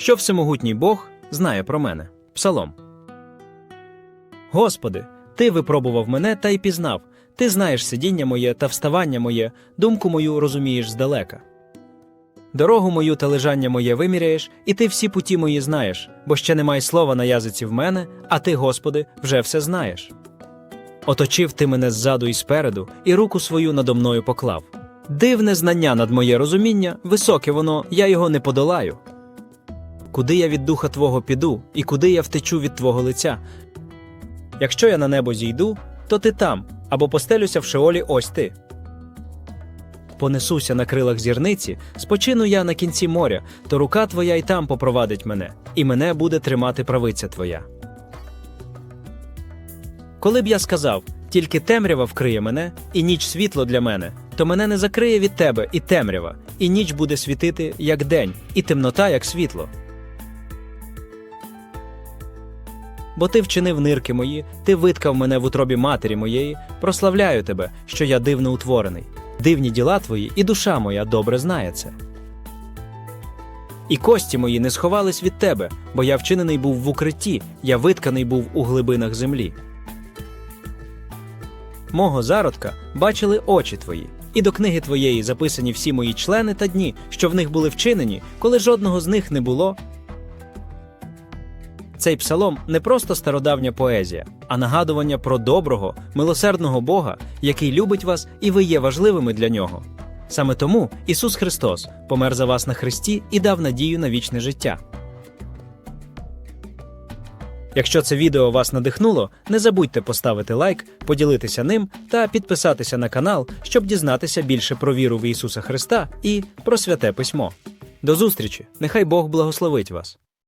що всемогутній Бог знає про мене. Псалом. Господи, Ти випробував мене та й пізнав. Ти знаєш сидіння моє та вставання моє, думку мою розумієш здалека. Дорогу мою та лежання моє виміряєш, і ти всі путі мої знаєш, бо ще немає слова на язиці в мене, а ти, Господи, вже все знаєш. Оточив ти мене ззаду і спереду, і руку свою надо мною поклав. Дивне знання над моє розуміння, високе воно, я його не подолаю. Куди я від духа Твого піду, і куди я втечу від Твого лиця? Якщо я на небо зійду, то ти там, або постелюся в шеолі ось ти. Понесуся на крилах зірниці, спочину я на кінці моря, то рука твоя й там попровадить мене, і мене буде тримати правиця твоя. Коли б я сказав, тільки темрява вкриє мене, і ніч світло для мене, то мене не закриє від тебе і темрява, і ніч буде світити, як день, і темнота, як світло. Бо ти вчинив нирки мої, ти виткав мене в утробі матері моєї, прославляю тебе, що я дивно утворений. Дивні діла твої, і душа моя добре знає це. І кості мої не сховались від тебе, бо я вчинений був в укритті, я витканий був у глибинах землі. Мого зародка бачили очі твої, і до книги твоєї записані всі мої члени та дні, що в них були вчинені, коли жодного з них не було. Цей псалом не просто стародавня поезія, а нагадування про доброго, милосердного Бога, який любить вас і ви є важливими для нього. Саме тому Ісус Христос помер за вас на Христі і дав надію на вічне життя. Якщо це відео вас надихнуло, не забудьте поставити лайк, поділитися ним та підписатися на канал, щоб дізнатися більше про віру в Ісуса Христа і про святе письмо. До зустрічі! Нехай Бог благословить вас!